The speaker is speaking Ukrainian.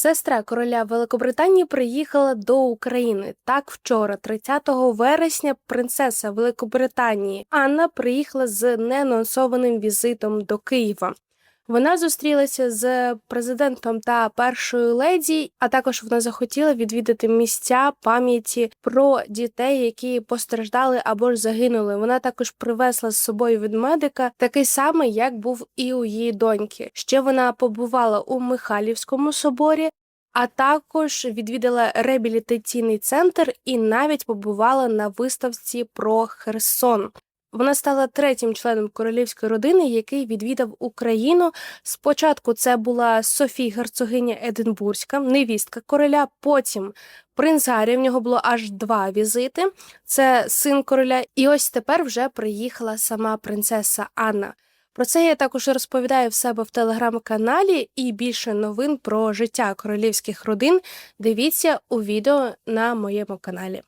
Сестра короля Великобританії приїхала до України. Так, вчора, 30 вересня, принцеса Великобританії Анна приїхала з неанонсованим візитом до Києва. Вона зустрілася з президентом та першою леді, а також вона захотіла відвідати місця пам'яті про дітей, які постраждали або ж загинули. Вона також привезла з собою від медика такий самий, як був і у її доньки. Ще вона побувала у Михайлівському соборі. А також відвідала реабілітаційний центр і навіть побувала на виставці про Херсон. Вона стала третім членом королівської родини, який відвідав Україну. Спочатку це була Софія Герцогиня Единбурзька, невістка короля. Потім принц Гаррі, в нього було аж два візити. Це син короля. І ось тепер вже приїхала сама принцеса Анна. Про це я також розповідаю в себе в телеграм-каналі і більше новин про життя королівських родин. Дивіться у відео на моєму каналі.